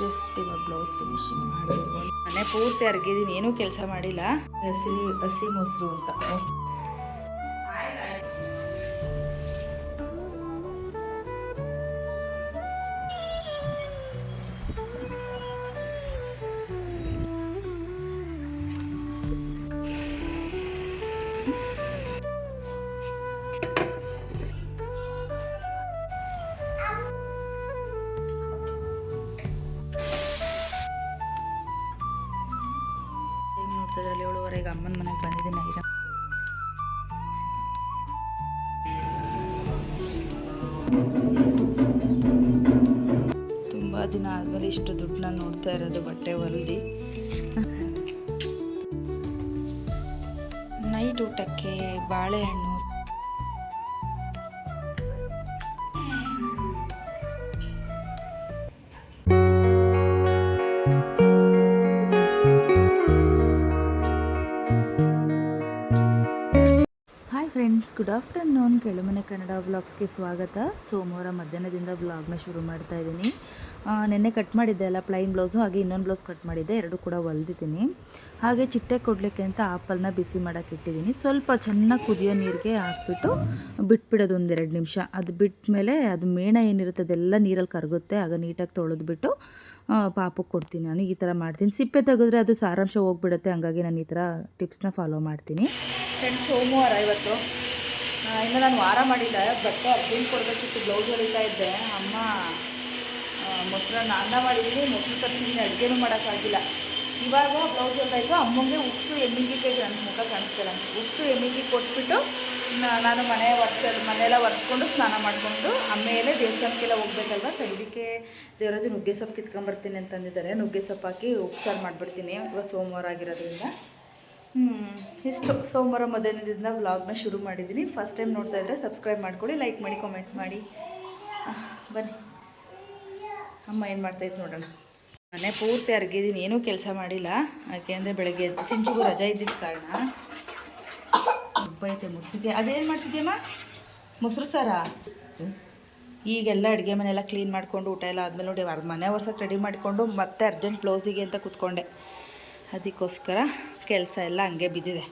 Just ಇವಾಗ blouse finishing ಮಾಡಿದ್ವಿ ಮನೆ ಪೂರ್ತಿ ಅರ್ಗಿದ್ದೀನಿ ಏನೂ ಕೆಲಸ ಮಾಡಿಲ್ಲ. ಹಸಿ ಹಸಿ ಮೊಸರು ಅಂತ. ಮೊಸರು ಏಳುವರೆಗೆ ಅಮ್ಮನ ಮನೆಗೆ ಬಂದಿದ್ದೀನಿ ಈಗ. ತುಂಬ ದಿನ ಆದಮೇಲೆ ಇಷ್ಟು ದುಡ್ಡನ್ನ ನೋಡ್ತಾ ಇರೋದು ಬಟ್ಟೆ ಹೊಲ್ದು. ನೈಟ್ ಊಟಕ್ಕೆ ಬಾಳೆಹಣ್ಣು ಗುಡ್ ಆಫ್ಟರ್ನೂನ್ ಕೆಳಮನೆ ಕನ್ನಡ ವ್ಲಾಗ್ಸ್ಗೆ ಸ್ವಾಗತ. ಸೋಮವಾರ ಮಧ್ಯಾಹ್ನದಿಂದ ವ್ಲಾಗ್ನ ಶುರು ಮಾಡ್ತಾ ಇದ್ದೀನಿ. ನೆನ್ನೆ ಕಟ್ ಮಾಡಿದ್ದೆ ಅಲ್ಲ ಪ್ಲೈನ್ ಬ್ಲೌಸು ಹಾಗೆ ಇನ್ನೊಂದು ಬ್ಲೌಸ್ ಕಟ್ ಮಾಡಿದ್ದೆ, ಎರಡು ಕೂಡ ಹೊಲ್ದಿದ್ದೀನಿ. ಹಾಗೆ ಚಿಟ್ಟೆ ಕೊಡಲಿಕ್ಕೆ ಅಂತ ಆಪಲ್ನ ಬಿಸಿ ಮಾಡೋಕೆ ಇಟ್ಟಿದ್ದೀನಿ. ಸ್ವಲ್ಪ ಚೆನ್ನಾಗಿ ಕುದಿಯೋ ನೀರಿಗೆ ಹಾಕ್ಬಿಟ್ಟು ಬಿಟ್ಬಿಡೋದು ಒಂದೆರಡು ನಿಮಿಷ. ಅದು ಬಿಟ್ಟ ಮೇಲೆ ಅದು ಮೇಣ ಏನಿರುತ್ತೆ, ಅದೆಲ್ಲ ನೀರಲ್ಲಿ ಕರಗುತ್ತೆ, ಆಗ ನೀಟಾಗಿ ತೊಳೆದ್ಬಿಟ್ಟು ಪಾಪಕ್ಕೆ ಕೊಡ್ತೀನಿ ನಾನು. ಈ ಥರ ಮಾಡ್ತೀನಿ. ಸಿಪ್ಪೆ ತೆಗೆದ್ರೆ ಅದು ಸಾರಾಂಶ ಹೋಗ್ಬಿಡುತ್ತೆ, ಹಂಗಾಗಿ ನಾನು ಈ ಥರ ಟಿಪ್ಸ್ನ ಫಾಲೋ ಮಾಡ್ತೀನಿ. ಸೋಮವಾರ ಇವತ್ತು ಇನ್ನು ನಾನು ವಾರ ಮಾಡಿಲ್ಲ, ಬಟ್ಟೆ ಅರ್ಜೆಂಟ್ ಕೊಡಬೇಕಿತ್ತು ಬ್ಲೌಸ್ ಹೊಲಿತಾ ಇದ್ದೆ. ಅಮ್ಮ ಮೊಸರನ್ನ ಅನ್ನ ಮಾಡಿದ್ದೀನಿ ಮೊಸರು ತರ್ಸಿದ್ದೀನಿ ಅಡುಗೆನೂ ಮಾಡೋಕ್ಕಾಗಿಲ್ಲ. ಇವಾಗ ಬ್ಲೌಸ್ ಹೊಲ್ದಾಯ್ತು ಅಮ್ಮಂಗೆ ಉಕ್ಸು ಎಮ್ಮಿಗೆ ನನ್ನ ಮುಖ ಕಾಣಿಸ್ತಿಲ್ಲ ಉಕ್ಸು ಎಮ್ಮಿಗೆ ಕೊಟ್ಬಿಟ್ಟು ನಾನು ಮನೆ ಒರೆಸ, ಮನೆಯೆಲ್ಲ ಒರೆಸ್ಕೊಂಡು ಸ್ನಾನ ಮಾಡಿಕೊಂಡು, ಆಮೇಲೆ ದೇವಸ್ಥಾನಕ್ಕೆಲ್ಲ ಹೋಗ್ಬೇಕಲ್ವ? ಸಂಜೆಗೆ ದೇವರಾಜು ನುಗ್ಗೆ ಸೊಪ್ಪು ಕಿತ್ಕೊಂಬರ್ತೀನಿ ಅಂತಂದಿದ್ದಾರೆ. ನುಗ್ಗೆ ಸೊಪ್ಪು ಹಾಕಿ ಉಪ್ಸಾರು ಮಾಡಿಬಿಡ್ತೀನಿ. ಅಥವಾ ಸೋಮವಾರ ಆಗಿರೋದ್ರಿಂದ. ಇಷ್ಟು ಸೋಮವಾರ ಮಧ್ಯಾಹ್ನದಿಂದ ವ್ಲಾಗ್ನ ಶುರು ಮಾಡಿದ್ದೀನಿ ಫಸ್ಟ್ ಟೈಮ್ ನೋಡ್ತಾ ಇದ್ದರೆ ಸಬ್ಸ್ಕ್ರೈಬ್ ಮಾಡ್ಕೊಳ್ಳಿ ಲೈಕ್ ಮಾಡಿ ಕಾಮೆಂಟ್ ಮಾಡಿ. ಬನ್ನಿ. ಅಮ್ಮ ಏನು ಮಾಡ್ತಾಯಿತ್ತು ನೋಡೋಣ. ಮನೆ ಪೂರ್ತಿ ಅರ್ಗಿದ್ದೀನಿ ಏನೂ ಕೆಲಸ ಮಾಡಿಲ್ಲ. ಯಾಕೆ ಅಂದರೆ ಬೆಳಗ್ಗೆ ಸಿಂಚುಗೂ ರಜಾ ಇದ್ದಿದ್ದ ಕಾರಣ. ಐತೆ ಮೊಸರಿಗೆ ಅದೇನು ಮಾಡ್ತಿದ್ಯಮ್ಮ ಮೊಸರು ಸಾರ? ಈಗೆಲ್ಲ ಅಡುಗೆ ಮನೆಯೆಲ್ಲ ಕ್ಲೀನ್ ಮಾಡಿಕೊಂಡು ಊಟ ಎಲ್ಲ ಆದಮೇಲೆ ನೋಡಿ ಅರ್ ಮನೆ ವರ್ಷಕ್ಕೆ ರೆಡಿ ಮಾಡಿಕೊಂಡು ಮತ್ತೆ ಅರ್ಜೆಂಟ್ ಕ್ಲೋಸಿಗೆ ಅಂತ ಕೂತ್ಕೊಂಡೆ. ಅದಕ್ಕೋಸ್ಕರ ಕೆಲಸ ಎಲ್ಲ ಹಂಗೆ ಬಿದ್ದಿದೆ.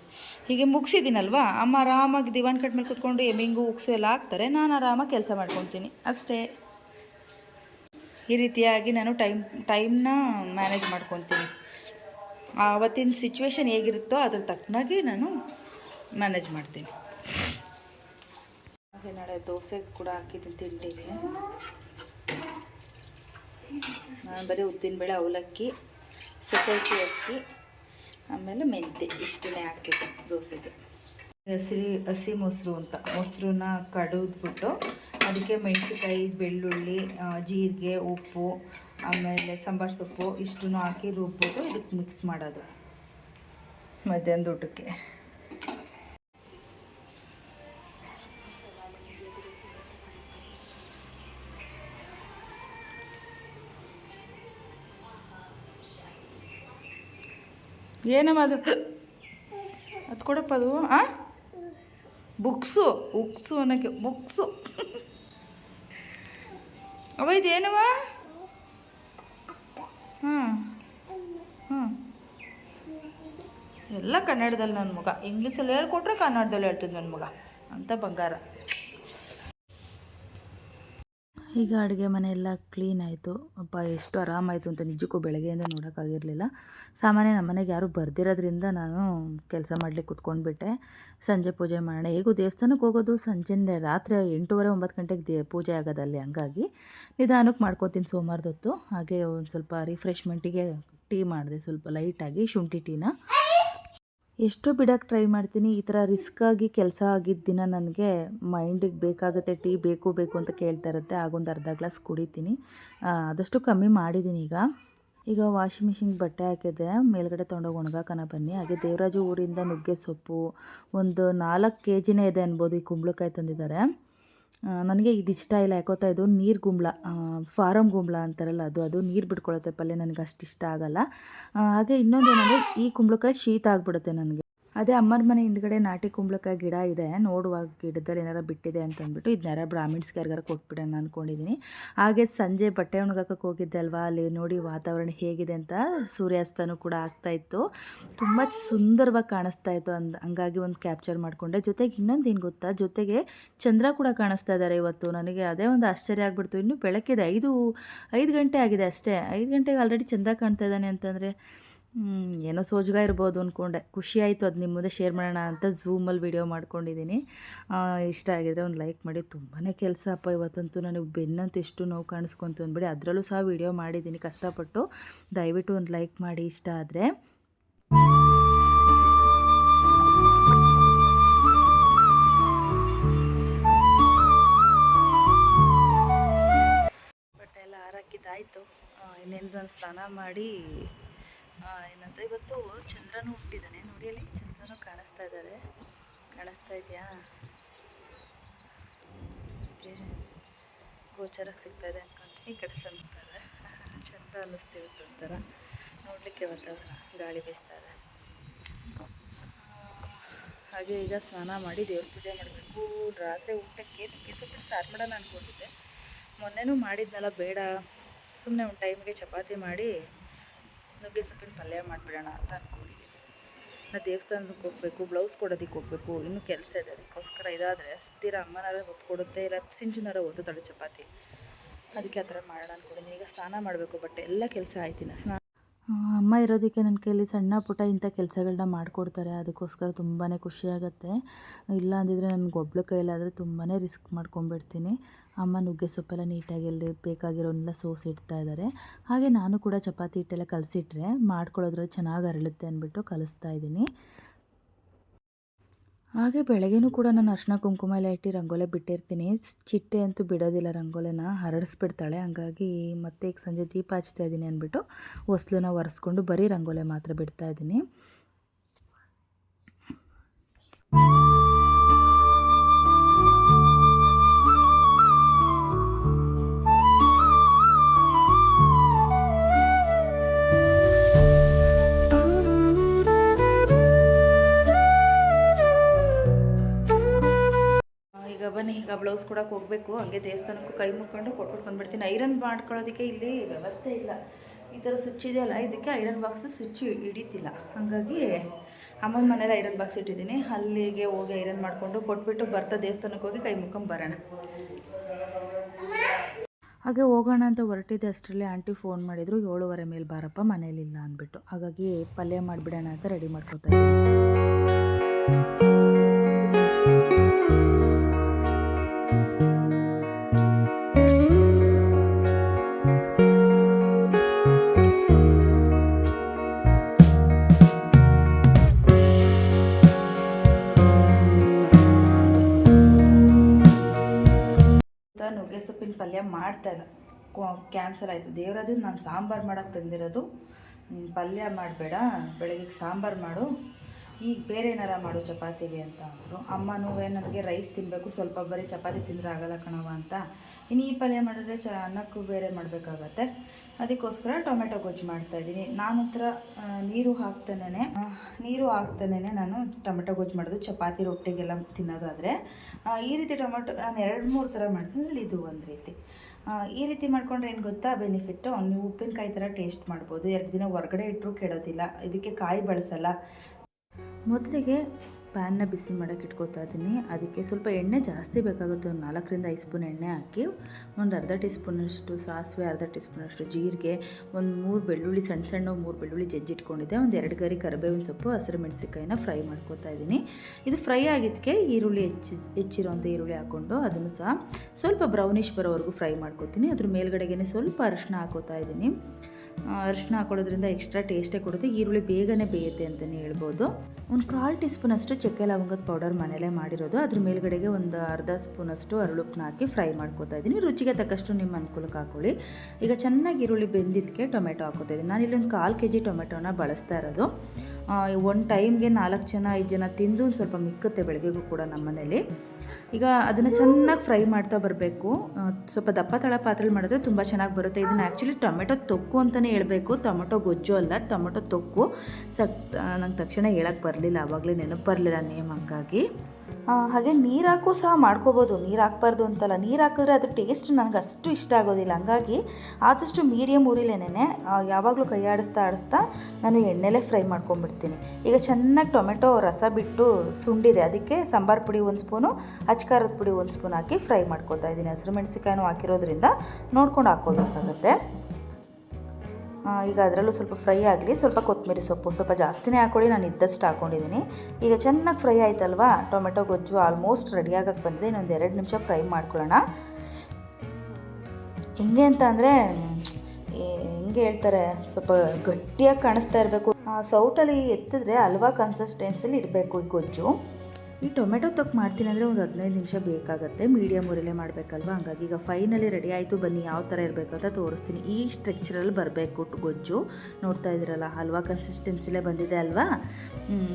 ಹೀಗೆ ಮುಗಿಸಿದ್ದೀನಲ್ವಾ? ಅಮ್ಮ ಆರಾಮಾಗಿ ದಿವಾನ್ ಕಟ್ ಮೇಲೆ ಕೂತ್ಕೊಂಡು ಎಮ್ಮಿಂಗು ಉಕ್ಸು ಎಲ್ಲ ಹಾಕ್ತಾರೆ. ನಾನು ಆರಾಮಾಗಿ ಕೆಲಸ ಮಾಡ್ಕೊತೀನಿ. ಅಷ್ಟೇ. ಈ ರೀತಿಯಾಗಿ ನಾನು ಟೈಮ್, ಟೈಮ್ನ ಮ್ಯಾನೇಜ್ ಮಾಡ್ಕೊತೀನಿ. ಆವತ್ತಿನ ಸಿಚುವೇಶನ್ ಹೇಗಿರುತ್ತೋ ಅದ್ರ ತಕ್ಕನಾಗಿ ನಾನು ಮ್ಯಾನೇಜ್ ಮಾಡ್ತೀನಿ. ಹಾಗೆ ನಾಳೆ ದೋಸೆ ಕೂಡ ಹಾಕಿದ್ದೀನಿ ತಿಂಡಿಗೆ. ನಾನು ಬರೀ ಉದ್ದಿನಬೇಳೆ ಅವಲಕ್ಕಿ. ಸೊಸೈಟಿ ಅಕ್ಕಿ ಆಮೇಲೆ ಮೆಂತೆ ಇಷ್ಟನ್ನೇ ಹಾಕ್ತಿದ್ದೆ ದೋಸೆಗೆ. ಹಸಿ ಹಸಿ ಮೊಸರು ಅಂತ, ಮೊಸರನ್ನ ಕಡಿದ್ಬಿಟ್ಟು ಅದಕ್ಕೆ ಮೆಣಸಿನ್ಕಾಯಿ, ಬೆಳ್ಳುಳ್ಳಿ ಜೀರಿಗೆ, ಉಪ್ಪು, ಆಮೇಲೆ ಸಾಂಬಾರು ಸೊಪ್ಪು ಇಷ್ಟನ್ನು ಹಾಕಿ ರುಬ್ಬಿಟ್ಟು ಇದಕ್ಕೆ ಮಿಕ್ಸ್ ಮಾಡೋದು ಮಧ್ಯಾಹ್ನದ ಊಟಕ್ಕೆ. ಏನಮ್ಮ ಅದು ಅದು ಕೊಡಪ್ಪ ಅದು, ಆ? ಬುಕ್ಸು ಉಕ್ಸು ಅನ್ನೋಕ್ಕೆ, ಬುಕ್ಸು. ಅವ ಇದೇನವ ಹಾಂ ಹಾಂ. ಎಲ್ಲ ಕನ್ನಡದಲ್ಲಿ ನನ್ನ ಮಗ. ಇಂಗ್ಲೀಷಲ್ಲಿ ಹೇಳ್ಕೊಟ್ರೆ ಕನ್ನಡದಲ್ಲಿ ಹೇಳ್ತಿದ್ ನನ್ನ ಮಗ. ಅಂತ ಬಂಗಾರ. ಈಗ ಅಡುಗೆ ಮನೆಯೆಲ್ಲ ಕ್ಲೀನ್ ಆಯಿತು. ಅಪ್ಪ, ಎಷ್ಟು ಆರಾಮಾಯಿತು ಅಂತ ನಿಜಕ್ಕೂ ಬೆಳಗ್ಗೆಯಿಂದ ನೋಡೋಕ್ಕಾಗಿರಲಿಲ್ಲ ಸಾಮಾನ್ಯ ನಮ್ಮ ಮನೆಗೆ ಯಾರೂ ಬರ್ದಿರೋದ್ರಿಂದ ನಾನು ಕೆಲಸ ಮಾಡಲಿಕ್ಕೆ ಕುತ್ಕೊಂಡ್ಬಿಟ್ಟೆ. ಸಂಜೆ ಪೂಜೆ ಮಾಡೋಣ. ಹೇಗೂ ದೇವಸ್ಥಾನಕ್ಕೆ ಹೋಗೋದು? ಸಂಜೆ ರಾತ್ರಿ ಎಂಟೂವರೆ, ಒಂಬತ್ತು ಗಂಟೆಗೆ ದೇ ಪೂಜೆ ಆಗೋದಲ್ಲಿ ಹಂಗಾಗಿ ನಿಧಾನಕ್ಕೆ ಮಾಡ್ಕೊತೀನಿ ಸೋಮವಾರದೊತ್ತು. ಹಾಗೆ ಒಂದು ಸ್ವಲ್ಪ ರಿಫ್ರೆಶ್ಮೆಂಟಿಗೆ ಟೀ ಮಾಡಿದೆ. ಸ್ವಲ್ಪ ಲೈಟಾಗಿ ಶುಂಠಿ ಟೀನ ಎಷ್ಟೋ ಬಿಡೋಕ್ಕೆ ಟ್ರೈ ಮಾಡ್ತೀನಿ. ಈ ಥರ ರಿಸ್ಕಾಗಿ ಕೆಲಸ ಆಗಿದ್ದ ದಿನ ನನಗೆ ಮೈಂಡಿಗೆ ಬೇಕಾಗುತ್ತೆ ಟೀ ಬೇಕು ಬೇಕು ಅಂತ ಕೇಳ್ತಾ ಇರುತ್ತೆ. ಆಗೊಂದು ಅರ್ಧ ಗ್ಲಾಸ್ ಕುಡಿತೀನಿ. ಆದಷ್ಟು ಕಮ್ಮಿ ಮಾಡಿದ್ದೀನಿ ಈಗ. ಈಗ ವಾಷಿಂಗ್ ಮಿಷಿನ್ಗೆ ಬಟ್ಟೆ ಹಾಕಿದೆ ಮೇಲ್ಗಡೆ ತೊಗೊಂಡೋಗಿ ಒಣಗಾಕನ ಬನ್ನಿ. ಹಾಗೆ ದೇವರಾಜು ಊರಿಂದ ನುಗ್ಗೆ ಸೊಪ್ಪು ಒಂದು ನಾಲ್ಕು ಕೆ ಜಿನೇ ಇದೆ ಅನ್ಬೋದು ಈ ಕುಂಬಳಕಾಯಿ ತಂದಿದ್ದಾರೆ. ನನಗೆ ಇದು ಇಷ್ಟ ಇಲ್ಲ, ಯಾಕೋತಾ ಇದು ನೀರು ಗುಂಬಳ ಫಾರಮ್ ಗುಂಬಳ ಅಂತಾರಲ್ಲ ಅದು ಅದು ನೀರು ಬಿಟ್ಕೊಳತ್ತೆ ಪಲ್ಯ, ನನಗೆ ಅಷ್ಟು ಇಷ್ಟ ಆಗಲ್ಲ. ಹಾಗೆ ಇನ್ನೊಂದು ಏನಂದರೆ ಈ ಕುಂಬಳಕಾಯಿ ಶೀತ ಆಗಿಬಿಡುತ್ತೆ ನನಗೆ. ಅದೇ ಅಮ್ಮನ ಮನೆ ಹಿಂದ್ಗಡೆ ನಾಟಿ ಕುಂಬಳಕಾಯಿ ಗಿಡ ಇದೆ. ನೋಡುವಾಗ ಗಿಡದಲ್ಲಿ ಏನಾರ ಬಿಟ್ಟಿದೆ ಅಂತ ಅಂದ್ಬಿಟ್ಟು ಇದನ್ನೆಲ್ಲ ಬ್ರಾಹ್ಮಿಣ್ಸ್ಗೆ ಯಾರಿಗಾರ ಕೊಟ್ಬಿಡೋಣ ಅಂದ್ಕೊಂಡಿದ್ದೀನಿ ಹಾಗೆ ಸಂಜೆ ಬಟ್ಟೆ ಒಣಗಾಕಕ್ಕೆ ಹೋಗಿದ್ದೆ ಅಲ್ವಾ ಅಲ್ಲಿ ನೋಡಿ ವಾತಾವರಣ ಹೇಗಿದೆ ಅಂತ ಸೂರ್ಯಾಸ್ತನೂ ಕೂಡ ಆಗ್ತಾ ಇತ್ತು. ತುಂಬ ಸುಂದರವಾಗಿ ಕಾಣಿಸ್ತಾ ಇತ್ತು ಅಂದ್, ಹಂಗಾಗಿ ಒಂದು ಕ್ಯಾಪ್ಚರ್ ಮಾಡಿಕೊಂಡೆ. ಜೊತೆಗೆ ಇನ್ನೊಂದು ಏನು ಗೊತ್ತಾ? ಜೊತೆಗೆ ಚಂದ್ರ ಕೂಡ ಕಾಣಿಸ್ತಾ ಇದ್ದಾರೆ ಇವತ್ತು. ನನಗೆ ಅದೇ ಒಂದು ಆಶ್ಚರ್ಯ ಆಗ್ಬಿಡ್ತು. ಇನ್ನೂ ಬೆಳಕಿದೆ ಐದು ಐದು ಗಂಟೆ ಆಗಿದೆ ಅಷ್ಟೇ. ಐದು ಗಂಟೆಗೆ ಆಲ್ರೆಡಿ ಚಂದ್ರ ಕಾಣ್ತಾ ಇದ್ದಾನೆ ಅಂತಂದರೆ ಏನೋ ಸೋಜುಗ ಇರ್ಬೋದು ಅಂದ್ಕೊಂಡೆ ಖುಷಿ ಅದು ನಿಮ್ಮ ಮುಂದೆ ಶೇರ್ ಮಾಡೋಣ ಅಂತ ಝೂಮಲ್ಲಿ ವಿಡಿಯೋ ಮಾಡ್ಕೊಂಡಿದ್ದೀನಿ ಇಷ್ಟ ಆಗಿದ್ರೆ ಒಂದು ಲೈಕ್ ಮಾಡಿ. ತುಂಬಾ ಕೆಲಸ ಅಪ್ಪ ಇವತ್ತಂತೂ ನನಗೆ ಬೆನ್ನಂತೂ ಎಷ್ಟು ನೋವು ಕಾಣಿಸ್ಕೊಂತು ಅಂದ್ಬಿಡಿ ಅದರಲ್ಲೂ ಸಹ ವಿಡಿಯೋ ಮಾಡಿದ್ದೀನಿ ಕಷ್ಟಪಟ್ಟು. ದಯವಿಟ್ಟು ಒಂದು ಲೈಕ್ ಮಾಡಿ ಇಷ್ಟ ಆದರೆ. ಬಟ್ಟೆ ಎಲ್ಲ ಇನ್ನೇನು ನಾನು ಸ್ನಾನ ಮಾಡಿ ಏನಂತ, ಇವತ್ತು ಚಂದ್ರನು ಹುಟ್ಟಿದ್ದಾನೆ ನೋಡಿ ಅಲ್ಲಿ ಚಂದ್ರನು ಕಾಣಿಸ್ತಾ ಇದ್ದಾರೆ ಕಾಣಿಸ್ತಾ ಇದೆಯಾ? ಗೋಚರಕ್ಕೆ ಸಿಗ್ತಾ ಇದೆ ಅನ್ಕೊಂತೀನಿ ಈ ಕಡೆ ಸನ್ಸ್ತಾ ಇದೆ ಚಂದ ಅನ್ನಿಸ್ತೀವಿ ಒಂಥರ. ನೋಡಲಿಕ್ಕೆ ವಾತಾವರಣ, ಗಾಳಿ ಬೀಸ್ತಾ ಇದೆ. ಹಾಗೆ ಈಗ ಸ್ನಾನ ಮಾಡಿ ದೇವ್ರ ಪೂಜೆ ಮಾಡಬೇಕು. ರಾತ್ರಿ ಊಟಕ್ಕೆ ಸ್ವಲ್ಪ ಸಾರು ಮಾಡೋಣ ಅಂದ್ಕೊಂಡಿದ್ದೆ ಮೊನ್ನೆನೂ ಮಾಡಿದ್ನಲ್ಲ, ಬೇಡ. ಸುಮ್ಮನೆ ಒಂದು ಟೈಮ್ಗೆ ಚಪಾತಿ ಮಾಡಿ ನುಗ್ಗೆ ಸೊಪ್ಪಿನ ಪಲ್ಯ ಮಾಡಿಬಿಡೋಣ ಅಂತ ಅಂದ್ಕೊಂಡಿದ್ದೀನಿ ನಾ ದೇವಸ್ಥಾನಕ್ಕೆ ಹೋಗಬೇಕು ಬ್ಲೌಸ್ ಕೊಡೋದಕ್ಕೆ ಹೋಗಬೇಕು, ಇನ್ನೂ ಕೆಲಸ ಇದೆ, ಅದಕ್ಕೋಸ್ಕರ ಇದಾದರೆ ಸ್ಥಿರ ಅಮ್ಮನಾರ ಹೊತ್ತು ಕೊಡುತ್ತೆ, ಇಲ್ಲ ಸಿಂಜುನಾರ ಒತ್ತುತ್ತಾಳೆ ಚಪಾತಿ. ಅದಕ್ಕೆ ಆ ಥರ ಮಾಡೋಣ ಅಂದ್ಕೊಂಡಿದ್ದೀನಿ ಈಗ ಸ್ನಾನ ಮಾಡಬೇಕು ಬಟ್ ಎಲ್ಲ ಕೆಲಸ ಆಯ್ತಿನ ಸ್ನಾನ ಅಮ್ಮ ಇರೋದಕ್ಕೆ ನನ್ನ ಕೈಲಿ ಸಣ್ಣ ಪುಟ್ಟ ಇಂಥ ಕೆಲಸಗಳನ್ನ ಮಾಡಿಕೊಡ್ತಾರೆ. ಅದಕ್ಕೋಸ್ಕರ ತುಂಬಾ ಖುಷಿಯಾಗತ್ತೆ. ಇಲ್ಲ ಅಂದಿದ್ರೆ ನನಗೆ ಒಬ್ಳ ಕೈಲಾದರೆ ತುಂಬಾ ರಿಸ್ಕ್ ಮಾಡ್ಕೊಂಡ್ಬಿಡ್ತೀನಿ. ಅಮ್ಮ ನುಗ್ಗೆ ಸೊಪ್ಪೆಲ್ಲ ನೀಟಾಗಿ ಎಲ್ಲಿ ಸೋಸಿ ಇಡ್ತಾ ಇದ್ದಾರೆ ಹಾಗೆ ನಾನು ಕೂಡ ಚಪಾತಿ ಹಿಟ್ಟೆಲ್ಲ ಕಲಸಿಟ್ರೆ ಮಾಡ್ಕೊಳ್ಳೋದ್ರಲ್ಲಿ ಚೆನ್ನಾಗಿ ಅರಳುತ್ತೆ ಅಂದ್ಬಿಟ್ಟು ಕಲಿಸ್ತಾ ಇದ್ದೀನಿ. ಹಾಗೆ ಬೆಳಗ್ಗೆನೂ ಕೂಡ ನಾನು ಅರ್ಶಿನ ಕುಂಕುಮ ಎಲ್ಲ ಇಟ್ಟು ರಂಗೋಲೆ ಬಿಟ್ಟಿರ್ತೀನಿ. ಚಿಟ್ಟೆ ಅಂತೂ ಬಿಡೋದಿಲ್ಲ ರಂಗೋಲೆನ, ಹರಡಿಸ್ಬಿಡ್ತಾಳೆ. ಹಂಗಾಗಿ ಮತ್ತೆ ಈಗ ಸಂಜೆ ದೀಪ ಹಚ್ತಾ ಇದ್ದೀನಿ ಅಂದ್ಬಿಟ್ಟು ಹೊಸ್ಲನ್ನ ಒರೆಸ್ಕೊಂಡು ಬರೀ ರಂಗೋಲೆ ಮಾತ್ರ ಬಿಡ್ತಾ ಇದ್ದೀನಿ ಬ್ಲೌಸ್ ಕೊಡೋಕೆ ಹೋಗಬೇಕು. ಹಂಗೆ ದೇವಸ್ಥಾನಕ್ಕೂ ಕೈ ಮುಕ್ಕೊಂಡು ಕೊಟ್ಬಿಟ್ಟು ಬಂದ್ಬಿಡ್ತೀನಿ. ಐರನ್ ಮಾಡ್ಕೊಳ್ಳೋದಕ್ಕೆ ಇಲ್ಲಿ ವ್ಯವಸ್ಥೆ ಇಲ್ಲ. ಈ ಥರ ಸ್ವಿಚ್ ಇದೆಯಲ್ಲ, ಇದಕ್ಕೆ ಐರನ್ ಬಾಕ್ಸ್ ಸ್ವಿಚ್ ಹಿಡಿತಿಲ್ಲ. ಹಾಗಾಗಿ ಅಮ್ಮನ ಮನೇಲಿ ಐರನ್ ಬಾಕ್ಸ್ ಇಟ್ಟಿದ್ದೀನಿ. ಅಲ್ಲಿಗೆ ಹೋಗಿ ಐರನ್ ಮಾಡಿಕೊಂಡು ಕೊಟ್ಬಿಟ್ಟು ಬರ್ತಾ ದೇವಸ್ಥಾನಕ್ಕೆ ಹೋಗಿ ಕೈ ಮುಕ್ಕೊಂಡು ಬರೋಣ. ಹಾಗೆ ಹೋಗೋಣ ಅಂತ ಹೊರಟಿದ್ದೆ ಅಷ್ಟರಲ್ಲಿ ಆಂಟಿ ಫೋನ್ ಮಾಡಿದರು. ಏಳುವರೆ ಮೇಲೆ ಬಾರಪ್ಪ, ಮನೇಲಿಲ್ಲ ಅಂದ್ಬಿಟ್ಟು. ಹಾಗಾಗಿ ಪಲ್ಯ ಮಾಡಿಬಿಡೋಣ ಅಂತ ರೆಡಿ ಮಾಡ್ಕೋತಾರೆ ಇದ್ದೀನಿ. ಪಲ್ಯ ಮಾಡ್ತಾ ಇಲ್ಲ ಕ್ಯಾನ್ಸಲ್ ಆಯಿತು. ದೇವರಾಜು, ನಾನು ಸಾಂಬಾರು ಮಾಡೋಕ್ಕೆ ತಂದಿರೋದು. ನೀನು ಪಲ್ಯ ಮಾಡಬೇಡ, ಬೆಳಗ್ಗೆ ಸಾಂಬಾರು ಮಾಡು. ಈಗ ಬೇರೆ ಏನಾರ ಮಾಡು ಚಪಾತಿಗೆ ಅಂತ ಅಂದರು. ಅಮ್ಮನೂ ನನಗೆ ರೈಸ್ ತಿನ್ನಬೇಕು ಸ್ವಲ್ಪ ಬರೀ ಚಪಾತಿ ತಿಂದರೆ ಆಗಲ್ಲ ಕಣವ ಅಂತ ಇನ್ನು ಈ ಪಲ್ಯ ಮಾಡಿದ್ರೆ ಚ ಅನ್ನಕ್ಕೂ ಬೇರೆ ಮಾಡಬೇಕಾಗತ್ತೆ. ಅದಕ್ಕೋಸ್ಕರ ಟೊಮೆಟೊ ಗೊಜ್ಜು ಮಾಡ್ತಾಯಿದ್ದೀನಿ ನಾನು ಹತ್ರ ನೀರು ಹಾಕ್ತಾನೇ ನೀರು ಹಾಕ್ತಾನೇ ನಾನು ಟೊಮೆಟೊ ಗೊಜ್ಜು ಮಾಡೋದು. ಚಪಾತಿ ರೊಟ್ಟಿಗೆಲ್ಲ ತಿನ್ನೋದಾದರೆ ಈ ರೀತಿ ಟೊಮೆಟೊ ನಾನು ಎರಡು ಮೂರು ಥರ ಮಾಡ್ತೀನಿ. ಇದು ಒಂದು ರೀತಿ. ಈ ರೀತಿ ಮಾಡ್ಕೊಂಡ್ರೆ ಏನು ಗೊತ್ತಾ? ಬೆನಿಫಿಟ್ಟು ನೀವು ಉಪ್ಪಿನಕಾಯಿ ಥರ ಟೇಸ್ಟ್ ಮಾಡ್ಬೋದು. ಎರಡು ದಿನ ಹೊರಗಡೆ ಇಟ್ಟರು ಕೆಡೋದಿಲ್ಲ. ಇದಕ್ಕೆ ಕಾಯಿ ಬಳಸಲ್ಲ. ಮೊದಲಿಗೆ ಪ್ಯಾನ್ನ ಬಿಸಿ ಮಾಡೋಕ್ಕೆ ಇಟ್ಕೋತಾ ಇದ್ದೀನಿ. ಅದಕ್ಕೆ ಸ್ವಲ್ಪ ಎಣ್ಣೆ ಜಾಸ್ತಿ ಬೇಕಾಗುತ್ತೆ. ಒಂದು ನಾಲ್ಕರಿಂದ ಐದು ಸ್ಪೂನ್ ಎಣ್ಣೆ ಹಾಕಿ, ಒಂದು ಅರ್ಧ ಟೀ ಸ್ಪೂನಷ್ಟು ಸಾಸಿವೆ, ಅರ್ಧ ಟೀ ಸ್ಪೂನಷ್ಟು ಜೀರಿಗೆ, ಒಂದು ಮೂರು ಬೆಳ್ಳುಳ್ಳಿ, ಸಣ್ಣ ಸಣ್ಣ ಮೂರು ಬೆಳ್ಳುಳ್ಳಿ ಜಜ್ಜಿಟ್ಕೊಂಡಿದ್ದೆ ಒಂದು ಎರಡು ಗರಿ ಕರಿಬೇವಿನ ಸೊಪ್ಪು, ಹಸಿರು ಮೆಣಸಿಕಾಯಿನ ಫ್ರೈ ಮಾಡ್ಕೋತಾ ಇದ್ದೀನಿ. ಇದು ಫ್ರೈ ಆಗಿದ್ದಕ್ಕೆ ಈರುಳ್ಳಿ ಹೆಚ್ಚಿ ಹೆಚ್ಚಿರೋಂಥ ಈರುಳ್ಳಿ ಹಾಕ್ಕೊಂಡು ಅದನ್ನು ಸಹ ಸ್ವಲ್ಪ ಬ್ರೌನಿಷ್ ಬರೋವರೆಗೂ ಫ್ರೈ ಮಾಡ್ಕೊತೀನಿ. ಅದ್ರ ಮೇಲ್ಗಡೆಗೆ ಸ್ವಲ್ಪ ಅರಿಶಿನ ಹಾಕೋತಾ ಇದ್ದೀನಿ. ಅರಿಶಿನ ಹಾಕೊಳ್ಳೋದ್ರಿಂದ ಎಕ್ಸ್ಟ್ರಾ ಟೇಸ್ಟೇ ಕೊಡುತ್ತೆ. ಈರುಳ್ಳಿ ಬೇಗನೆ ಬೇಯುತ್ತೆ ಅಂತಲೇ ಹೇಳ್ಬೋದು. ಒಂದು ಕಾಲು ಟೀ ಸ್ಪೂನಷ್ಟು ಚಕ್ಕೆ ಲವಂಗದ ಪೌಡರ್ ಮನೇಲೇ ಮಾಡಿರೋದು. ಅದ್ರ ಮೇಲ್ಗಡೆಗೆ ಒಂದು ಅರ್ಧ ಸ್ಪೂನಷ್ಟು ಅರಳುಪ್ಪನ್ನ ಹಾಕಿ ಫ್ರೈ ಮಾಡ್ಕೊತಾ ಇದ್ದೀನಿ. ರುಚಿಗೆ ತಕ್ಕಷ್ಟು ನಿಮ್ಮ ಅನುಕೂಲಕ್ಕೆ ಹಾಕೊಳ್ಳಿ. ಈಗ ಚೆನ್ನಾಗಿ ಈರುಳ್ಳಿ ಬೆಂದಿದ್ದಕ್ಕೆ ಟೊಮೆಟೊ ಹಾಕೋತಾ ಇದ್ದೀನಿ. ನಾನು ಇಲ್ಲೊಂದು ಕಾಲು ಕೆ ಜಿ ಟೊಮೆಟೊನ ಬಳಸ್ತಾ ಇರೋದು. ಒಂದು ಟೈಮ್ಗೆ ನಾಲ್ಕು ಜನ, ಐದು ಜನ ತಿಂದು ಸ್ವಲ್ಪ ಮಿಕ್ಕುತ್ತೆ ಬೆಳಗ್ಗೆಗೂ ಕೂಡ ನಮ್ಮ ಮನೇಲಿ ಈಗ ಅದನ್ನು ಚೆನ್ನಾಗಿ ಫ್ರೈ ಮಾಡ್ತಾ ಬರಬೇಕು. ಸ್ವಲ್ಪ ದಪ್ಪ ತಳ ಪಾತ್ರೆಲಿ ಮಾಡಿದ್ರೆ ತುಂಬ ಚೆನ್ನಾಗಿ ಬರುತ್ತೆ. ಇದನ್ನು ಆ್ಯಕ್ಚುಲಿ ಟೊಮೆಟೊ ತೊಕ್ಕು ಅಂತಲೇ ಹೇಳಬೇಕು. ಟೊಮೆಟೊ ಗೊಜ್ಜು ಅಲ್ಲ, ಟೊಮೆಟೊ ತೊಕ್ಕು. ಸಕ್ ನಂಗೆ ತಕ್ಷಣ ಹೇಳಕ್ಕೆ ಬರಲಿಲ್ಲ ಆವಾಗಲೇ ನೆನಪು ಬರಲಿಲ್ಲ ನೇಮ್ ಹಂಗಾಗಿ ಹಾಗೆ ನೀರು ಹಾಕು ಸಹ ಮಾಡ್ಕೋಬೋದು. ನೀರು ಹಾಕ್ಬಾರ್ದು ಅಂತಲ್ಲ. ನೀರು ಹಾಕಿದ್ರೆ ಅದು ಟೇಸ್ಟ್ ನನಗೆ ಅಷ್ಟು ಇಷ್ಟ ಆಗೋದಿಲ್ಲ. ಹಂಗಾಗಿ ಆದಷ್ಟು ಮೀಡಿಯಮ್ ಉರಿಲೇನೆ ಯಾವಾಗಲೂ ಕೈ ಆಡಿಸ್ತಾ ಆಡಿಸ್ತಾ ನಾನು ಎಣ್ಣೆಲೇ ಫ್ರೈ ಮಾಡ್ಕೊಂಬಿಡ್ತೀನಿ ಈಗ ಚೆನ್ನಾಗಿ ಟೊಮೆಟೊ ರಸ ಬಿಟ್ಟು ಸುಂಡಿದೆ. ಅದಕ್ಕೆ ಸಾಂಬಾರು ಪುಡಿ ಒಂದು ಸ್ಪೂನು ಅಚ್ಕಾರದ ಪುಡಿ ಒಂದು ಸ್ಪೂನ್ ಹಾಕಿ ಫ್ರೈ ಮಾಡ್ಕೊತಾ ಇದ್ದೀನಿ. ಹಸಿರು ಮೆಣಸಿಕಾಯಿನೂ ಹಾಕಿರೋದ್ರಿಂದ ನೋಡ್ಕೊಂಡು ಹಾಕ್ಕೋಬೇಕಾಗತ್ತೆ. ಆ, ಈಗ ಅದರಲ್ಲೂ ಸ್ವಲ್ಪ ಫ್ರೈ ಆಗಲಿ, ಸ್ವಲ್ಪ ಕೊತ್ತಂಬರಿ ಸೊಪ್ಪು ಸ್ವಲ್ಪ ಜಾಸ್ತಿನೇ ಹಾಕ್ಕೊಳ್ಳಿ ನಾನು ಇದ್ದಷ್ಟು ಹಾಕೊಂಡಿದ್ದೀನಿ ಈಗ ಚೆನ್ನಾಗಿ ಫ್ರೈ ಆಯ್ತಲ್ವಾ? ಟೊಮೆಟೊ, ಗೊಜ್ಜು ಆಲ್ಮೋಸ್ಟ್ ರೆಡಿ ಆಗಕ್ಕೆ ಬಂದಿದೆ. ಇನ್ನೊಂದು ಎರಡು ನಿಮಿಷ ಫ್ರೈ ಮಾಡ್ಕೊಳ್ಳೋಣ. ಹೆಂಗೆ ಅಂತ ಅಂದರೆ ಹೆಂಗೆ ಹೇಳ್ತಾರೆ, ಸ್ವಲ್ಪ ಗಟ್ಟಿಯಾಗಿ ಕಾಣಿಸ್ತಾ ಇರಬೇಕು. ಸೌಟಲ್ಲಿ ಎತ್ತಿದ್ರೆ ಹಲ್ವಾ ಕನ್ಸಿಸ್ಟೆನ್ಸಿಲಿ ಇರಬೇಕು ಈ ಗೊಜ್ಜು. ಈ ಟೊಮೆಟೊ ತೊಕ್ ಮಾಡ್ತೀನಿ ಅಂದರೆ ಒಂದು ಹದಿನೈದು ನಿಮಿಷ ಬೇಕಾಗುತ್ತೆ. ಮೀಡಿಯಮ್ ಊರಲ್ಲೇ ಮಾಡಬೇಕಲ್ವ? ಹಂಗಾಗಿ ಈಗ ಫೈನಲಿ ರೆಡಿ ಆಯಿತು. ಬನ್ನಿ, ಯಾವ ಥರ ಇರಬೇಕು ಅಂತ ತೋರಿಸ್ತೀನಿ. ಈ ಸ್ಟ್ರಕ್ಚರಲ್ಲಿ ಬರಬೇಕು ಗೊಜ್ಜು. ನೋಡ್ತಾ ಇದ್ದೀರಲ್ಲ, ಹಲ್ವಾ ಕನ್ಸಿಸ್ಟೆನ್ಸಿಲೇ ಬಂದಿದೆ ಅಲ್ವಾ?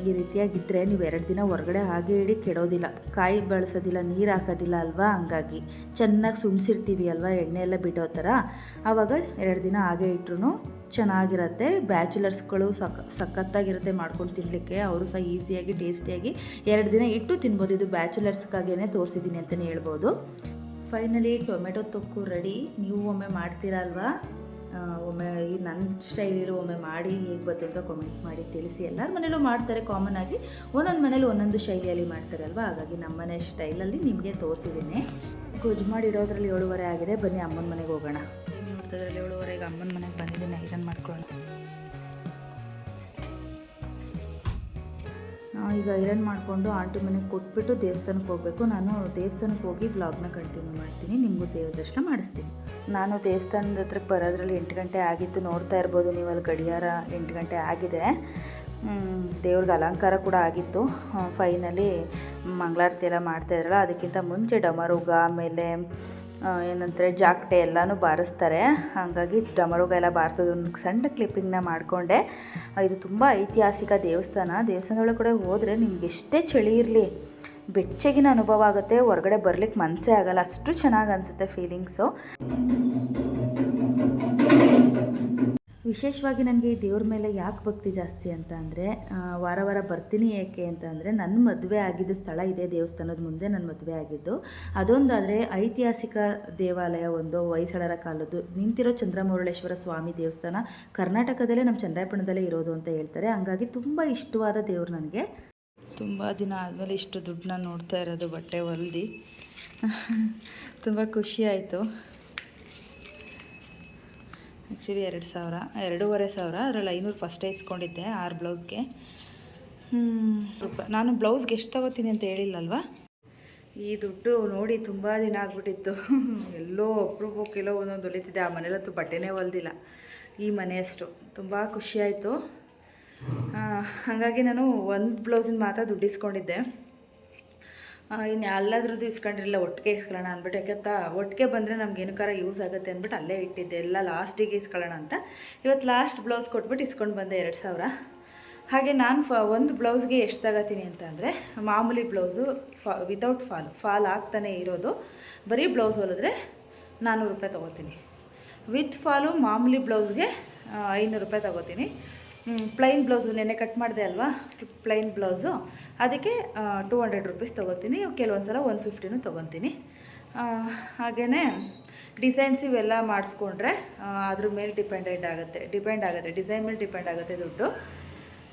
ಈ ರೀತಿಯಾಗಿದ್ದರೆ ನೀವು ಎರಡು ದಿನ ಹೊರಗಡೆ ಹಾಗೆ ಇಡಿ, ಕೆಡೋದಿಲ್ಲ. ಕಾಯಿ ಬಳಸೋದಿಲ್ಲ, ನೀರು ಹಾಕೋದಿಲ್ಲ ಅಲ್ವಾ? ಹಂಗಾಗಿ ಚೆನ್ನಾಗಿ ಸುಮ್ಸಿರ್ತೀವಿ ಅಲ್ವಾ? ಎಣ್ಣೆ ಎಲ್ಲ ಬಿಡೋ ಥರ. ಆವಾಗ ಎರಡು ದಿನ ಹಾಗೆ ಇಟ್ರು ಚೆನ್ನಾಗಿರುತ್ತೆ. ಬ್ಯಾಚುಲರ್ಸ್ಗಳು ಸಕ್, ಸಖತ್ತಾಗಿರುತ್ತೆ ಮಾಡ್ಕೊಂಡು ತಿನ್ನಲಿಕ್ಕೆ ಅವರು ಸಹ ಈಸಿಯಾಗಿ, ಟೇಸ್ಟಿಯಾಗಿ ಎರಡು ದಿನ ಇಟ್ಟು ತಿನ್ಬೋದು. ಇದು ಬ್ಯಾಚುಲರ್ಸ್ಗಾಗೇ ತೋರಿಸಿದ್ದೀನಿ ಅಂತಲೇ ಹೇಳ್ಬೋದು. ಫೈನಲಿ ಟೊಮೆಟೊ ತೊಕ್ಕು ರೆಡಿ. ನೀವು ಒಮ್ಮೆ ಮಾಡ್ತೀರಲ್ವಾ ಒಮ್ಮೆ ಈ ನನ್ನ ಸ್ಟೈಲಿರೋ ಒಮ್ಮೆ ಮಾಡಿ ಹೇಗೆ ಬರ್ತದೆ ಅಂತ ಕಾಮೆಂಟ್ ಮಾಡಿ ತಿಳಿಸಿ. ಎಲ್ಲರ ಮನೇಲೂ ಮಾಡ್ತಾರೆ ಕಾಮನ್ ಆಗಿ. ಒಂದೊಂದು ಮನೇಲಿ ಒಂದೊಂದು ಶೈಲಿಯಲ್ಲಿ ಮಾಡ್ತಾರೆ ಅಲ್ವಾ? ಹಾಗಾಗಿ ನಮ್ಮನೆ ಸ್ಟೈಲಲ್ಲಿ ನಿಮಗೆ ತೋರಿಸಿದ್ದೀನಿ ಗೊಜ್ಜು ಮಾಡಿಡೋದ್ರಲ್ಲಿ ಏಳುವರೆ ಆಗಿದೆ. ಬನ್ನಿ ಅಮ್ಮನ ಮನೆಗೆ ಹೋಗೋಣ. ನೋಡ್ತಿದ್ರಲ್ಲಿ ಏಳುವರೆಗೆ ಅಮ್ಮನ ಮನೆಗೆ ಬಂದಿದ್ದೀನಿ, ಐರನ್ ಮಾಡ್ಕೊಳ್ಳೋಣ. ಈಗ ಐರನ್ ಮಾಡಿಕೊಂಡು ಆಂಟಿ ಮನೆಗೆ ಕೊಟ್ಬಿಟ್ಟು ದೇವಸ್ಥಾನಕ್ಕೆ ಹೋಗಬೇಕು. ನಾನು ದೇವಸ್ಥಾನಕ್ಕೆ ಹೋಗಿ ವ್ಲಾಗ್ನ ಕಂಟಿನ್ಯೂ ಮಾಡ್ತೀನಿ. ನಿಮಗೂ ದೇವ್ರ ದರ್ಶನ ಮಾಡಿಸ್ತೀನಿ. ನಾನು ದೇವಸ್ಥಾನದ ಹತ್ರಕ್ಕೆ ಬರೋದ್ರಲ್ಲಿ ಎಂಟು ಗಂಟೆ ಆಗಿತ್ತು. ನೋಡ್ತಾ ಇರ್ಬೋದು ನೀವು ಅಲ್ಲಿ ಗಡಿಯಾರ ಎಂಟು ಗಂಟೆ ಆಗಿದೆ. ದೇವ್ರಿಗೆ ಅಲಂಕಾರ ಕೂಡ ಆಗಿತ್ತು. ಫೈನಲಿ ಮಂಗಳಾರತಿ ಎಲ್ಲ ಮಾಡ್ತಾಯಿದ್ರಲ್ಲ ಅದಕ್ಕಿಂತ ಮುಂಚೆ ಡಮರುಗ, ಆಮೇಲೆ ಏನಂತಾರೆ ಜಾಕ್ಟೆ ಎಲ್ಲನೂ ಬಾರಿಸ್ತಾರೆ. ಹಾಗಾಗಿ ಡಮರುಗ ಎಲ್ಲ ಬಾರಿಸೋದು ಸಣ್ಣ ಕ್ಲಿಪ್ಪಿಂಗ್ನ ಮಾಡಿಕೊಂಡೆ. ಇದು ತುಂಬ ಐತಿಹಾಸಿಕ ದೇವಸ್ಥಾನ. ದೇವಸ್ಥಾನದೊಳಗೆ ಕೂಡ ಹೋದರೆ ನಿಮ್ಗೆ ಎಷ್ಟೇ ಚಳಿ ಇರಲಿ, ಬೆಚ್ಚಗಿನ ಅನುಭವ ಆಗುತ್ತೆ. ಹೊರಗಡೆ ಬರ್ಲಿಕ್ಕೆ ಮನಸ್ಸೇ ಆಗಲ್ಲ. ಅಷ್ಟು ಚೆನ್ನಾಗಿ ಅನಿಸುತ್ತೆ ಫೀಲಿಂಗ್ಸು ವಿಶೇಷವಾಗಿ ನನಗೆ ಈ ದೇವ್ರ ಮೇಲೆ ಯಾಕೆ ಭಕ್ತಿ ಜಾಸ್ತಿ ಅಂತ ಅಂದರೆ ವಾರ ವಾರ ಬರ್ತೀನಿ ಏಕೆ ಅಂತ ಅಂದರೆ ನನ್ನ ಮದುವೆ ಆಗಿದ್ದ ಸ್ಥಳ ಇದೆ ದೇವಸ್ಥಾನದ ಮುಂದೆ ನನ್ನ ಮದುವೆ ಆಗಿದ್ದು. ಅದೊಂದಾದರೆ ಐತಿಹಾಸಿಕ ದೇವಾಲಯ ಒಂದು ಹೊಯ್ಸಳರ ಕಾಲದ್ದು. ನಿಂತಿರೋ ಚಂದ್ರಮೌಳೇಶ್ವರ ಸ್ವಾಮಿ ದೇವಸ್ಥಾನ ಕರ್ನಾಟಕದಲ್ಲೇ ನಮ್ಮ ಚಂದ್ರಾಯಪಣದಲ್ಲೇ ಇರೋದು ಅಂತ ಹೇಳ್ತಾರೆ. ಹಂಗಾಗಿ ತುಂಬ ಇಷ್ಟವಾದ ದೇವ್ರು ನನಗೆ. ತುಂಬ ದಿನ ಆದಮೇಲೆ ಇಷ್ಟು ದುಡ್ಡನ್ನ ನೋಡ್ತಾ ಇರೋದು ಬಟ್ಟೆ ಹೊಲ್ದು. ತುಂಬ ಖುಷಿ ಆಯಿತು. ಆ್ಯಕ್ಚುಲಿ ಎರಡು ಸಾವಿರ ಎರಡೂವರೆ ಸಾವಿರ. ಅದರಲ್ಲಿ ಐನೂರು ಫಸ್ಟೇ ಇಸ್ಕೊಂಡಿದ್ದೆ ಆರು ಬ್ಲೌಸ್ಗೆ. ರೂಪಾಯಿ ನಾನು ಬ್ಲೌಸ್ಗೆ ಎಷ್ಟು ತಗೋತೀನಿ ಅಂತ ಹೇಳಿಲ್ಲಲ್ವಾ? ಈ ದುಡ್ಡು ನೋಡಿ ತುಂಬ ದಿನ ಆಗ್ಬಿಟ್ಟಿತ್ತು. ಎಲ್ಲೋ ಅಪ್ರೂಪಕ್ಕೆ ಎಲ್ಲೋ ಒಂದೊಂದು ಹೊಲಿತಿದ್ದೆ ಆ ಮನೇಲಂತೂ ಬಟ್ಟೆನೇ ಹೊಲ್ದಿಲ್ಲ. ಈ ಮನೆಯಷ್ಟು ತುಂಬ ಖುಷಿಯಾಯಿತು ಹಾಗಾಗಿ ನಾನು ಒಂದು ಬ್ಲೌಸಿನ ಮಾತ್ರ ದುಡ್ಡು ಇಸ್ಕೊಂಡಿದ್ದೆ. ಆ, ಇನ್ನು ಎಲ್ಲದ್ರದ್ದು ಇಸ್ಕೊಂಡಿರಲಿಲ್ಲ ಒಟ್ಟಿಗೆ ಇಸ್ಕೊಳ್ಳೋಣ ಅಂದ್ಬಿಟ್ಟು ಯಾಕೆಂತ ಒಟ್ಟಿಗೆ ಬಂದರೆ ನಮ್ಗೆ ಏನಕ್ಕಾರ ಯೂಸ್ ಆಗುತ್ತೆ ಅಂದ್ಬಿಟ್ಟು ಅಲ್ಲೇ ಇಟ್ಟಿದ್ದೆ. ಎಲ್ಲ ಲಾಸ್ಟಿಗೆ ಇಸ್ಕೊಳ್ಳೋಣ ಅಂತ. ಇವತ್ತು ಲಾಸ್ಟ್ ಬ್ಲೌಸ್ ಕೊಟ್ಬಿಟ್ಟು ಇಸ್ಕೊಂಡು ಬಂದೆ ಎರಡು ಸಾವಿರ. ಹಾಗೆ ನಾನು ಫ, ಒಂದು ಬ್ಲೌಸ್ಗೆ ಎಷ್ಟು ತಗೋತೀನಿ ಅಂತ ಅಂದರೆ, ಮಾಮೂಲಿ ಬ್ಲೌಸು ಫಾ ವಿತೌಟ್ ಫಾಲ್ ಫಾಲ್ ಆಗ್ತಾನೆ ಇರೋದು. ಬರೀ ಬ್ಲೌಸ್ ಹೊಲಿದ್ರೆ ನಾನ್ನೂರು ರೂಪಾಯಿ ತೊಗೋತೀನಿ. ವಿತ್ ಫಾಲು ಮಾಮೂಲಿ ಬ್ಲೌಸ್ಗೆ ಐನೂರು ರೂಪಾಯಿ ತೊಗೋತೀನಿ. ಪ್ಲೈನ್ ಬ್ಲೌಸು ನೆನ್ನೆ ಕಟ್ ಮಾಡಿದೆ ಅಲ್ವಾ? Plain blouse. ಅದಕ್ಕೆ ಟೂ ಹಂಡ್ರೆಡ್ ರುಪೀಸ್ ತೊಗೋತೀನಿ. ಕೆಲವೊಂದು ಸಲ ಒನ್ ಫಿಫ್ಟಿನೂ ತೊಗೊತೀನಿ. ಹಾಗೆಯೇ ಡಿಸೈನ್ಸ್ ಇವೆಲ್ಲ ಮಾಡಿಸ್ಕೊಂಡ್ರೆ ಅದ್ರ ಮೇಲೆ ಡಿಪೆಂಡೆಂಟ್ ಆಗುತ್ತೆ. ಡಿಪೆಂಡ್ ಆಗುತ್ತೆ. ಡಿಸೈನ್ ಮೇಲೆ ಡಿಪೆಂಡ್ ಆಗುತ್ತೆ ದುಡ್ಡು.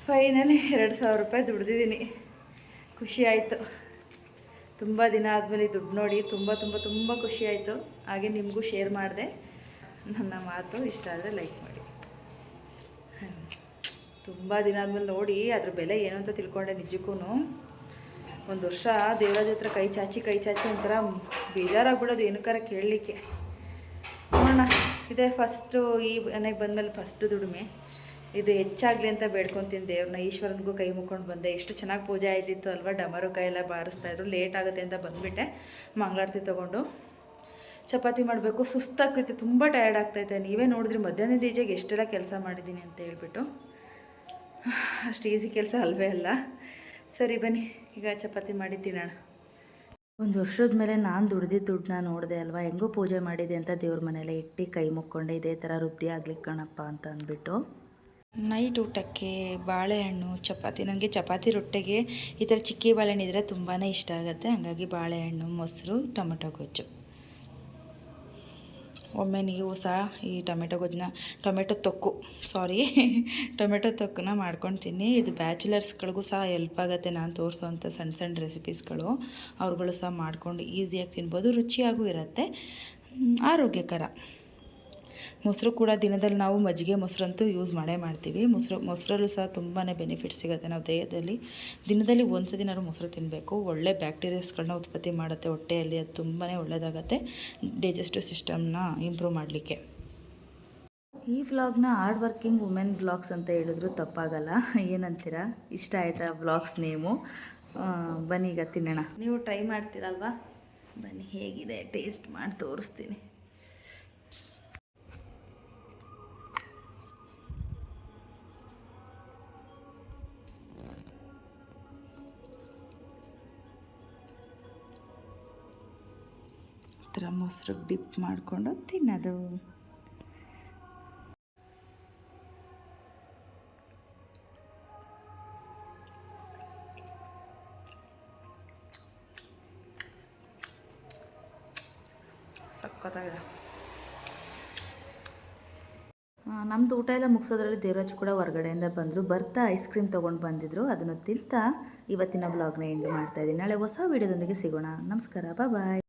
ಫೈನಲಿ ಎರಡು ಸಾವಿರ ರೂಪಾಯಿ ದುಡ್ದಿದ್ದೀನಿ. ಖುಷಿ ಆಯಿತು. ತುಂಬ ದಿನ ಆದಮೇಲೆ ದುಡ್ಡು ನೋಡಿ, ತುಂಬ ತುಂಬ ತುಂಬ ಖುಷಿ ಆಯಿತು. ಹಾಗೆ ನಿಮಗೂ ಶೇರ್ ಮಾಡಿದೆ. ನನ್ನ ಮಾತು ಇಷ್ಟ ಆದರೆ ಲೈಕ್ ಮಾಡಿ. ತುಂಬ ದಿನ ಆದಮೇಲೆ ನೋಡಿ ಅದ್ರ ಬೆಲೆ ಏನು ಅಂತ ತಿಳ್ಕೊಂಡೆ ನಿಜಕ್ಕೂ ಒಂದು ವರ್ಷ ದೇವರಾಜ ಹತ್ರ ಕೈ ಚಾಚಿ ಕೈ ಚಾಚಿ ಒಂಥರ ಬೇಜಾರಾಗ್ಬಿಡೋದು ಏನಕ್ಕಾರ ಕೇಳಲಿಕ್ಕೆ. ನೋಡೋಣ, ಇದೇ ಫಸ್ಟು ಈ ಮನೆಗೆ ಬಂದಮೇಲೆ ಫಸ್ಟ್ ದುಡಿಮೆ. ಇದು ಹೆಚ್ಚಾಗಲಿ ಅಂತ ಬೇಡ್ಕೊತೀನಿ ದೇವ್ರನ್ನ ಈಶ್ವರನಿಗೂ ಕೈ ಮುಕ್ಕೊಂಡು ಬಂದೆ. ಎಷ್ಟು ಚೆನ್ನಾಗಿ ಪೂಜೆ ಆಯ್ತಿತ್ತು ಅಲ್ವಾ? ಡಮರು ಕೈ ಎಲ್ಲ ಬಾರಿಸ್ತಾ ಇದ್ರು. ಲೇಟ್ ಆಗುತ್ತೆ ಅಂತ ಬಂದುಬಿಟ್ಟೆ, ಮಂಗಳಾರತಿ ತೊಗೊಂಡು. ಚಪಾತಿ ಮಾಡಬೇಕು. ಸುಸ್ತಾಗ್ತೈತೆ, ತುಂಬ ಟಯರ್ಡ್ ಆಗ್ತೈತೆ. ನೀವೇ ನೋಡಿದ್ರಿ ಮಧ್ಯಾಹ್ನದ ಈಜೆಗೆ ಎಷ್ಟೆಲ್ಲ ಕೆಲಸ ಮಾಡಿದ್ದೀನಿ ಅಂತ ಹೇಳ್ಬಿಟ್ಟು. ಅಷ್ಟು ಈಸಿ ಕೆಲಸ ಅಲ್ವೇ ಅಲ್ಲ? ಸರಿ ಬನ್ನಿ ಈಗ ಚಪಾತಿ ಮಾಡಿ ತಿನ್ನೋಣ. ಒಂದು ವರ್ಷದ ಮೇಲೆ ನಾನು ದುಡ್ದಿದ್ದ ದುಡ್ಡನ್ನ ನೋಡಿದೆ ಅಲ್ವಾ? ಹೆಂಗೋ ಪೂಜೆ ಮಾಡಿದೆ ಅಂತ ದೇವ್ರ ಮನೇಲೆ ಇಟ್ಟು ಕೈ ಮುಕ್ಕೊಂಡೆ ಇದೇ ಥರ ವೃದ್ಧಿ ಆಗ್ಲಿಕ್ಕೆ ಕಣಪ್ಪ ಅಂತ ಅಂದ್ಬಿಟ್ಟು. ನೈಟ್ ಊಟಕ್ಕೆ ಬಾಳೆಹಣ್ಣು ಚಪಾತಿ. ನನಗೆ ಚಪಾತಿ ರೊಟ್ಟೆಗೆ ಈ ಥರ ಚಿಕ್ಕಿ ಬಾಳೆಹಣ್ಣು ಇದ್ದರೆ ತುಂಬಾ ಇಷ್ಟ ಆಗುತ್ತೆ. ಹಾಗಾಗಿ ಬಾಳೆಹಣ್ಣು ಮೊಸರು ಟೊಮೆಟೊ ಗೊಜ್ಜು. ಒಮ್ಮೆ ನೀವು ಸಹ ಈ ಟೊಮೆಟೊ ಗೊಜ್ಜನ್ನ, ಟೊಮೆಟೊ ತೊಕ್ಕು ಸಾರಿ ಟೊಮೆಟೊ ತೊಕ್ಕನ್ನ ಮಾಡ್ಕೊಂಡು ತಿನ್ನಿ ಇದು ಬ್ಯಾಚುಲರ್ಸ್ಗಳಿಗೂ ಸಹ ಹೆಲ್ಪ್ ಆಗುತ್ತೆ. ನಾನು ತೋರಿಸೋವಂಥ ಸಣ್ಣ ಸಣ್ಣ ರೆಸಿಪೀಸ್ಗಳು ಅವ್ರುಗಳು ಸಹ ಮಾಡ್ಕೊಂಡು ಈಸಿಯಾಗಿ ತಿನ್ಬೋದು. ರುಚಿಯಾಗೂ ಇರುತ್ತೆ. ಆರೋಗ್ಯಕರ. ಮೊಸರು ಕೂಡ ದಿನದಲ್ಲಿ ನಾವು ಮಜ್ಜಿಗೆ ಮೊಸರಂತೂ ಯೂಸ್ ಮಾಡೇ ಮಾಡ್ತೀವಿ. ಮೊಸರು, ಮೊಸರಲ್ಲೂ ಸಹ ತುಂಬಾ ಬೆನಿಫಿಟ್ ಸಿಗುತ್ತೆ. ನಾವು ದೇಹದಲ್ಲಿ ದಿನದಲ್ಲಿ ಒಂದು ಸತಿನಾದ್ರು ಮೊಸರು ತಿನ್ನಬೇಕು ಒಳ್ಳೆ ಬ್ಯಾಕ್ಟೀರಿಯಾಸ್ಗಳನ್ನ ಉತ್ಪತ್ತಿ ಮಾಡುತ್ತೆ. ಹೊಟ್ಟೆಯಲ್ಲಿ ಅದು ತುಂಬಾ ಒಳ್ಳೆಯದಾಗತ್ತೆ ಡೈಜೆಸ್ಟಿವ್ ಸಿಸ್ಟಮ್ನ ಇಂಪ್ರೂವ್ ಮಾಡಲಿಕ್ಕೆ. ಈ ವ್ಲಾಗ್ನ ಹಾರ್ಡ್ ವರ್ಕಿಂಗ್ ವುಮೆನ್ ಬ್ಲಾಗ್ಸ್ ಅಂತ ಹೇಳಿದ್ರು ತಪ್ಪಾಗಲ್ಲ. ಏನಂತೀರಾ? ಇಷ್ಟ ಆಯ್ತಾ ಬ್ಲಾಗ್ಸ್ ನೇಮು ಬನ್ನಿ ಈಗ ತಿನ್ನೋಣ. ನೀವು ಟ್ರೈ ಮಾಡ್ತೀರಲ್ವಾ? ಬನ್ನಿ, ಹೇಗಿದೆ? ಟೇಸ್ಟ್ ಮಾಡಿ ತೋರಿಸ್ತೀನಿ. ಥರ ಮೊಸರಿಗೆ ಡಿಪ್ ಮಾಡಿಕೊಂಡು ತಿನ್ನೋದು. ನಮ್ದು ಊಟ ಎಲ್ಲ ಮುಗಿಸೋದ್ರಲ್ಲಿ ದೇವರಾಜ್ ಕೂಡ ಹೊರಗಡೆಯಿಂದ ಬಂದರು. ಬರ್ತಾ ಐಸ್ ಕ್ರೀಮ್ ತೊಗೊಂಡು ಬಂದಿದ್ರು. ಅದನ್ನು ತಿಂತಾ ಇವತ್ತಿನ ಬ್ಲಾಗ್ನ ಎಂಡ್ ಮಾಡ್ತಾ ಇದ್ದೀನಿ. ನಾಳೆ ಹೊಸ ವೀಡಿಯೋದೊಂದಿಗೆ ಸಿಗೋಣ. ನಮಸ್ಕಾರ. ಬಾಯ್